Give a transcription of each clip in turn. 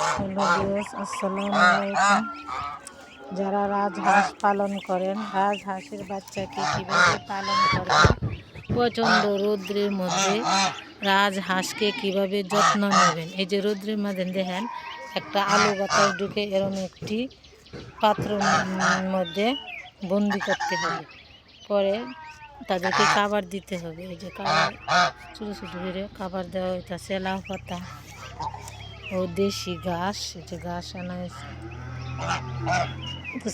Hello viewers, আসসালামু আলাইকুম। যারা রাজহাঁস পালন করেন রাজহাঁসের বাচ্চাকে কীভাবে পালন করেন প্রচণ্ড রৌদ্রের মধ্যে রাজহাঁসকে কীভাবে যত্ন নেবেন? এই যে রৌদ্রের মধ্যে দেখেন, একটা আলু বাতাস ঢুকে এরম একটি পাত্র মধ্যে বন্দি করতে হবে। পরে তাদেরকে খাবার দিতে হবে। এই যে খাবার ছোটো ছোটো করে খাবার দেওয়া হইতেছে লাউ পাতা। ও দেশি ঘাস যে ঘাস আনা হয়েছে।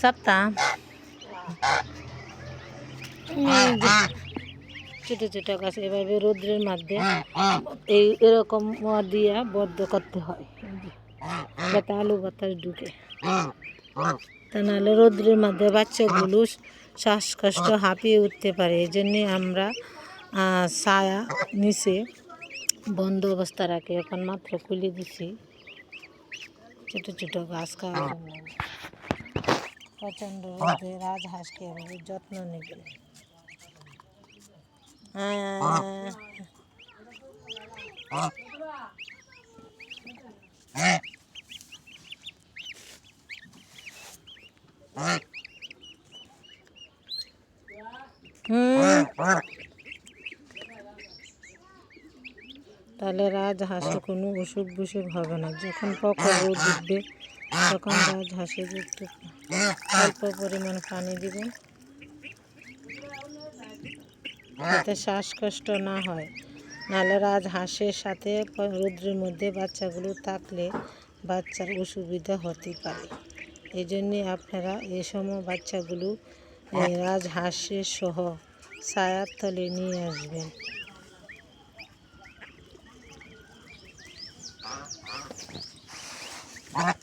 সাপ্তাহ ছোটো ছোটো গাছ এভাবে রৌদ্রের মধ্যে এই এরকম দিয়া বদ্ধ করতে হয়। যাতে আলু বাতাস ঢুকে। তা নাহলে রৌদ্রের মধ্যে বাচ্চাগুলো শ্বাসকষ্ট হাঁপিয়ে উঠতে পারে। এই জন্যে আমরা ছায়া নিচে বন্ধ অবস্থা রাখি। এখন মাত্র খুলে দিছি। ছোটো ছোটো গাছ খাওয়ার জন্য প্রচণ্ড রোদে রাজহাঁসকে এভাবে যত্ন নেবেন আহ, হুম তাহলে রাজহাঁসে কোনো অসুখ বিসুখ হবে না। যখন প্রখর রোদ উঠবে, তখন রাজহাঁসে একটু অল্প পরিমাণ পানি দিবেন যাতে শ্বাসকষ্ট না হয়। নাহলে রাজহাঁসের সাথে রৌদ্রের মধ্যে বাচ্চাগুলো থাকলে বাচ্চার অসুবিধা হতে পারে। এই জন্যে আপনারা এই সময় বাচ্চাগুলো রাজহাঁসের সহ ছায়ার তলে নিয়ে আসবেন। Hmm.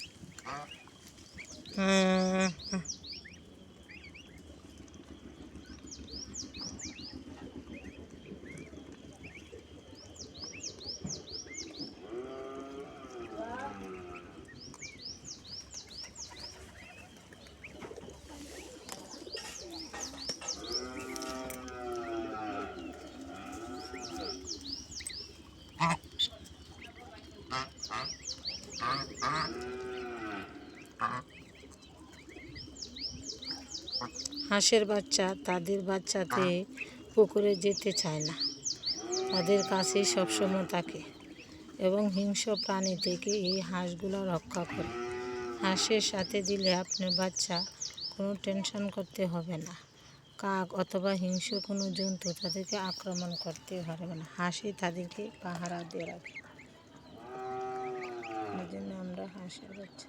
হাঁসের বাচ্চা তাদের বাচ্চাতে পুকুরে যেতে চায় না। তাদের কাছেই সবসময় থাকে এবং হিংস্র প্রাণী থেকে এই হাঁসগুলো রক্ষা করে। হাঁসের সাথে দিলে আপনার বাচ্চা কোনো টেনশন করতে হবে না। কাক অথবা হিংস্র কোনো জন্তু তাদেরকে আক্রমণ করতে পারবে না। হাঁসই তাদেরকে পাহারা দিয়ে রাখে হাঁসের বাচ্চা